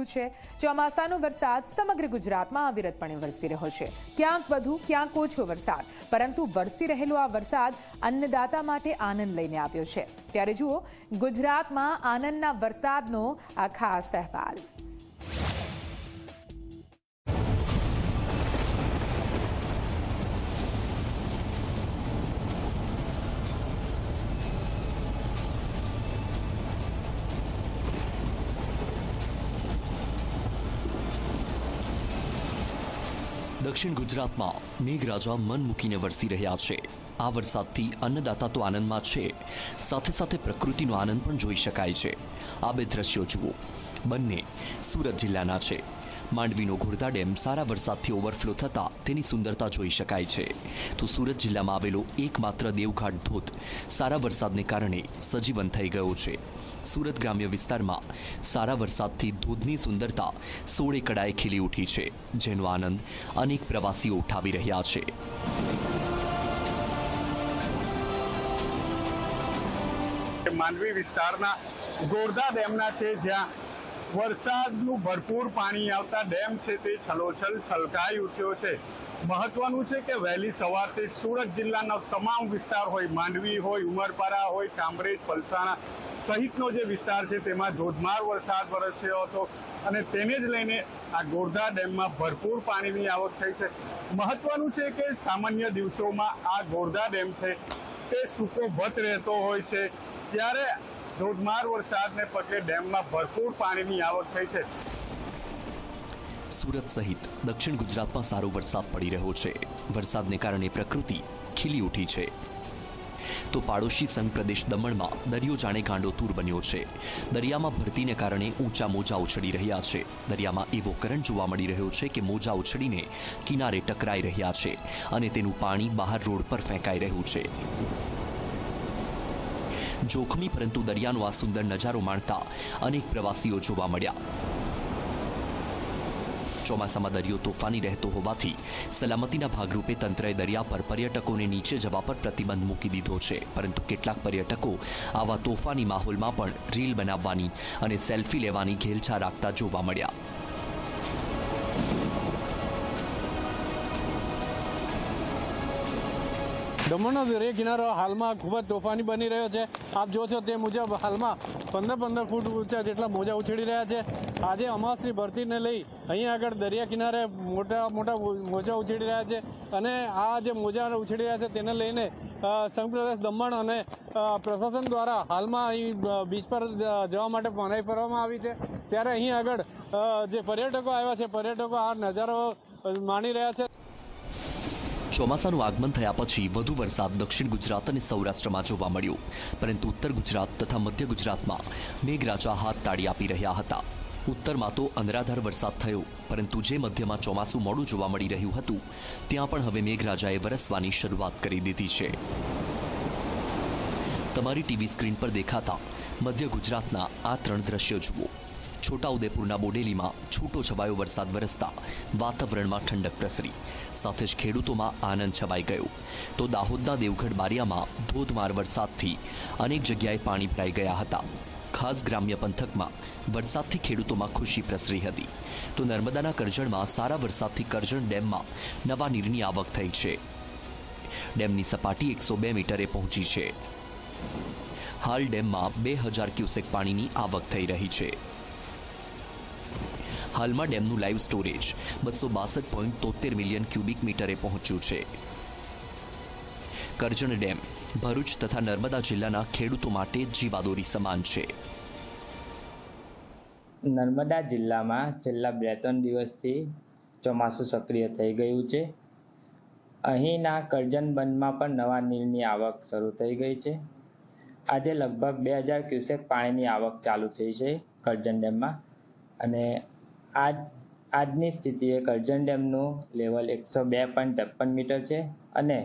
રહ્યું છે. ચોમાસાનો વરસાદ સમગ્ર ગુજરાતમાં અવિરતપણે વરસી રહ્યો છે. ક્યાંક વધુ, ક્યાંક ઓછો વરસાદ. પરંતુ વરસી રહેલો આ વરસાદ અન્નદાતા માટે આનંદ લઈને આવ્યો છે. ત્યારે જુઓ, ગુજરાતમાં આનંદના વરસાદનો આ ખાસ અહેવાલ. દક્ષિણ ગુજરાતમાં મેઘરાજા મન મૂકીને વરસી રહ્યા છે. આ વરસાદથી અન્નદાતા તો આનંદમાં છે. સાથે સાથે પ્રકૃતિનો આનંદ પણ જોઈ શકાય છે. આ બે દ્રશ્યો જુઓ. બંને સુરત જિલ્લાના છે. માંડવીનો ઘોડધા ડેમ સારા વરસાદથી ઓવરફ્લો થતાં તેની સુંદરતા જોઈ શકાય છે. તો સુરત જિલ્લામાં આવેલો એકમાત્ર દેવઘાટ ધોધ સારા વરસાદને કારણે સજીવન થઈ ગયો છે. સુરત ગ્રામ્ય વિસ્તારમાં સારા વરસાદથી ધોધની સુંદરતા સોળે કડાએ ખીલી ઉઠી છે, જેનો આનંદ અનેક પ્રવાસીઓ ઉઠાવી રહ્યા છે. માંડવી વિસ્તારના ગોરધા ડેમના છે જ્યાં વરસાદનું ભરપૂર પાણી આવતા ડેમ છે તે છલોછલ છલકાઈ ઉઠ્યો છે. મહત્વનું છે કે વહેલી સવારથી સુરત જિલ્લાનો તમામ વિસ્તાર હોય, માંડવી હોય ઉમરપારા હોય કામરેજ પલસાણા સહિતનો જે વિસ્તાર છે તેમાં ધોધમાર વરસાદ વરસ્યો હતો અને તેને જ લઈને આ ગોરધા ડેમમાં ભરપૂર પાણીની આવક થઈ છે. મહત્વનું છે કે સામાન્ય દિવસોમાં આ ગોરધા ડેમ છે તે સૂકો ભત રહેતો હોય છે. ત્યારે ધોધમાર વરસાદને પગલે ડેમમાં ભરપૂર પાણીની આવક થઈ છે. સુરત સહિત દક્ષિણ ગુજરાતમાં સારો વરસાદ પડી રહ્યો છે. વરસાદને કારણે પ્રકૃતિ ખીલી ઉઠી છે. તો પાડોશી સંઘ પ્રદેશ દમણમાં દરિયો જાણે ગાંડો તૂર બન્યો છે. દરિયામાં ભરતીને કારણે ઊંચા મોજા ઉછળી રહ્યા છે. દરિયામાં એવો કરંટ જોવા મળી રહ્યો છે કે મોજા ઉછળીને કિનારે ટકરાઈ રહ્યા છે અને તેનું પાણી બહાર રોડ પર ફેંકાઈ રહ્યું છે. જોખમી પરંતુ દરિયાનો આ સુંદર નજારો માણતા અનેક પ્રવાસીઓ જોવા મળ્યા. ચોમાસામાં દરિયો તોફાની રહેતો હોવાથી સલામતીના ભાગરૂપે તંત્રએ દરિયા પર પર્યટકોને નીચે જવા પર પ્રતિબંધ મૂકી દીધો છે. પરંતુ કેટલાક પર્યટકો આવા તોફાની માહોલમાં પણ રીલ બનાવવાની અને સેલ્ફી લેવાની ઘેલછા રાખતા જોવા મળ્યા. દમણનો દરિયા કિનારો હાલમાં ખૂબ જ તોફાની બની રહ્યો છે. આપ જો છો તે મુજબ હાલમાં પંદર પંદર ફૂટ ઊંચા જેટલા મોજા ઉછળી રહ્યા છે. આજે અમાસની ભરતીને લઈ અહીંયા આગળ દરિયા કિનારે મોટા મોટા મોજા ઉછળી રહ્યા છે અને આ જે મોજા ઉછળી રહ્યા છે તેને લઈને સંઘ પ્રદેશ દમણ અને પ્રશાસન દ્વારા હાલમાં અહીં બીચ પર જવા માટે મનાઈ કરવામાં આવી છે. ત્યારે અહીં આગળ જે પર્યટકો આવ્યા છે, પર્યટકો આ નજારો માણી રહ્યા છે. ચોમાસાનું આગમન થયા પછી વધુ વરસાદ દક્ષિણ ગુજરાત અને સૌરાષ્ટ્રમાં જોવા મળ્યો. પરંતુ ઉત્તર ગુજરાત તથા મધ્ય ગુજરાતમાં મેઘરાજા હાથ તાળી આપી રહ્યા હતા. ઉત્તરમાં તો અનરાધાર વરસાદ થયો, પરંતુ જે મધ્યમાં ચોમાસું મોડું જોવા મળી રહ્યું હતું, ત્યાં પણ હવે મેઘરાજાએ વરસવાની શરૂઆત કરી દીધી છે. તમારી ટીવી સ્ક્રીન પર દેખાતા મધ્ય ગુજરાતના આ ત્રણ દ્રશ્યો જુઓ. છોટાઉદેપુરના બોડેલીમાં છૂટો છવાયો વરસાદ વરસતા વાતાવરણમાં ઠંડક પ્રસરી. સાથે જ ખેડૂતોમાં આનંદ છવાઈ ગયો. તો દાહોદના દેવગઢ બારિયામાં ધોધમાર વરસાદથી અનેક જગ્યાએ પાણી ભરાઈ ગયા હતા. ખાસ ગ્રામ્ય પંથકમાં વરસાદથી ખેડૂતોમાં ખુશી પ્રસરી હતી. તો નર્મદાના કરજણમાં સારા વરસાદથી કરજણ ડેમમાં નવા નીરની આવક થઈ છે. ડેમની સપાટી એકસો બે મીટરે પહોંચી છે. હાલ ડેમમાં બે હજાર ક્યુસેક પાણીની આવક થઈ રહી છે. હાલમાં ડેમનું લાઈવ સ્ટોરેજ બસો બાસઠ પોઈન્ટ તોતેર મિલિયન ક્યુબિક મીટરે પહોંચ્યું છે. કરજણ ડેમ, ભરૂચ તથા નર્મદા જિલ્લાના ખેડૂતો માટે જીવાદોરી સમાન છે. નર્મદા જિલ્લામાં છેલ્લા બે ત્રણ દિવસથી ચોમાસું સક્રિય થઈ ગયું છે. અહીંના કરજણ બંધમાં પણ નવા નીરની આવક શરૂ થઈ ગઈ છે. આજે લગભગ બે હજાર ક્યુસેક પાણીની આવક ચાલુ થઈ છે કરજણ ડેમમાં અને આજ, આજની સ્થિતિએ કરજણ ડેમનું લેવલ એકસો બે પોઈન્ટ ત્રેપન મીટર છે અને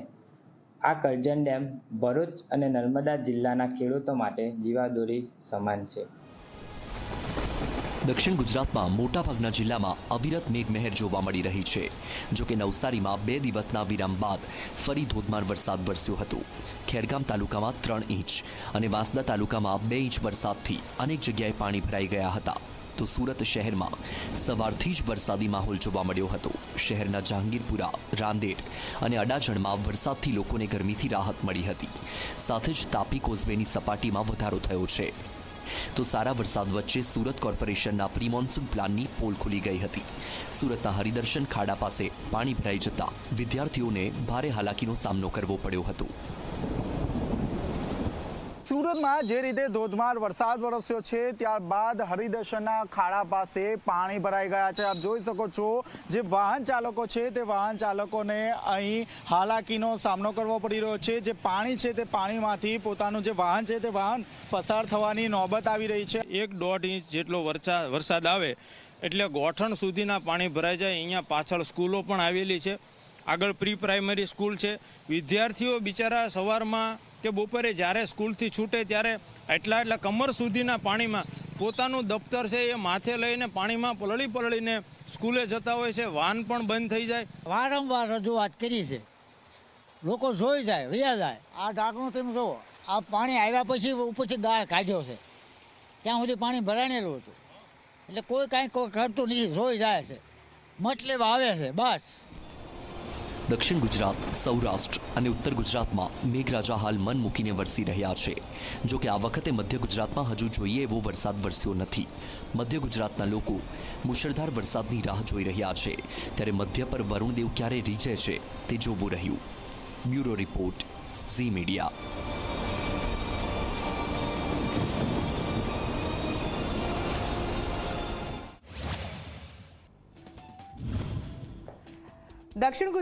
આ કરજણ ડેમ ભરૂચ અને નર્મદા જિલ્લાના ખેડૂતો માટે જીવાદોરી સમાન છે. દક્ષિણ ગુજરાતમાં મોટાભાગના જિલ્લામાં અવિરત મેઘમહેર જોવા મળી રહી છે. જો કે નવસારીમાં બે દિવસના વિરામ બાદ ફરી ધોધમાર વરસાદ વરસ્યો હતો. ખેરગામ તાલુકામાં ત્રણ ઇંચ અને વાંસદા તાલુકામાં બે ઇંચ વરસાદથી અનેક જગ્યાએ પાણી ભરાઈ ગયા હતા. તો સુરત શહેરમાં સવારથી જ વરસાદી માહોલ જોવા મળ્યો હતો. શહેરના જહાંગીરપુરા, રાંદેર અને અડાજણમાં વરસાદથી લોકોને ગરમીથી રાહત મળી હતી. સાથે જ તાપી કોઝવેની સપાટીમાં વધારો થયો છે. તો સારા વરસાદ વચ્ચે સુરત કોર્પોરેશનના પ્રી મોન્સૂન પ્લાનની પોલ ખુલી ગઈ હતી. સુરતના હરિદર્શન ખાડા પાસે પાણી ભરાઈ જતા વિદ્યાર્થીઓને ભારે હાલાકીનો સામનો કરવો પડ્યો હતો. સુરતમાં જે રીતે ધોધમાર વરસાદ વરસ્યો છે, ત્યારબાદ હરિદર્શનના ખાડા પાસે પાણી ભરાઈ ગયા છે. આપ જોઈ શકો છો, જે વાહન ચાલકો છે, તે વાહન ચાલકોને અહીં હાલાકીનો સામનો કરવો પડી રહ્યો છે. જે પાણી છે, તે પાણીમાંથી પોતાનું જે વાહન છે, તે વાહન પસાર થવાની નોબત આવી રહી છે. એક દોઢ ઇંચ જેટલો વરસાદ આવે, એટલે ગોઠણ સુધીના પાણી ભરાઈ જાય. અહીંયા પાછળ સ્કૂલો પણ આવેલી છે. આગળ પ્રી પ્રાઇમરી સ્કૂલ છે. વિદ્યાર્થીઓ બિચારા સવારમાં કે બપોરે જ્યારે સ્કૂલથી છૂટે ત્યારે એટલા એટલા કમર સુધીના પાણીમાં પોતાનું દફતર છે એ માથે લઈને પાણીમાં પલળી પલળીને સ્કૂલે જતા હોય છે વાહન પણ બંધ થઈ જાય. વારંવાર રજૂઆત કરી છે. લોકો જોઈ જાય વયા જાય. આ ઢાંકણું તમે જુઓ, આ પાણી આવ્યા પછી ઉપરથી ગાળ કાઢ્યો છે. ત્યાં સુધી પાણી ભરાણેલું હતું. એટલે કોઈ કાંઈ કોઈ કરતું નથી જોઈ જાય છે. મતલબ આવે છે, બસ. દક્ષિણ ગુજરાત, સૌરાષ્ટ્ર અને ઉત્તર ગુજરાતમાં મેઘરાજા હાલ મન મૂકીને વરસી રહ્યા છે. જો કે આ વખતે મધ્ય ગુજરાતમાં હજુ જોઈએ એવો વરસાદ વરસ્યો નથી. મધ્ય ગુજરાતના લોકો મુશળધાર વરસાદની રાહ જોઈ રહ્યા છે. ત્યારે મધ્ય પર વરુણદેવ ક્યારે રીજે છે તે જોવું રહ્યું. Bureau report, Zee Media. દક્ષિણ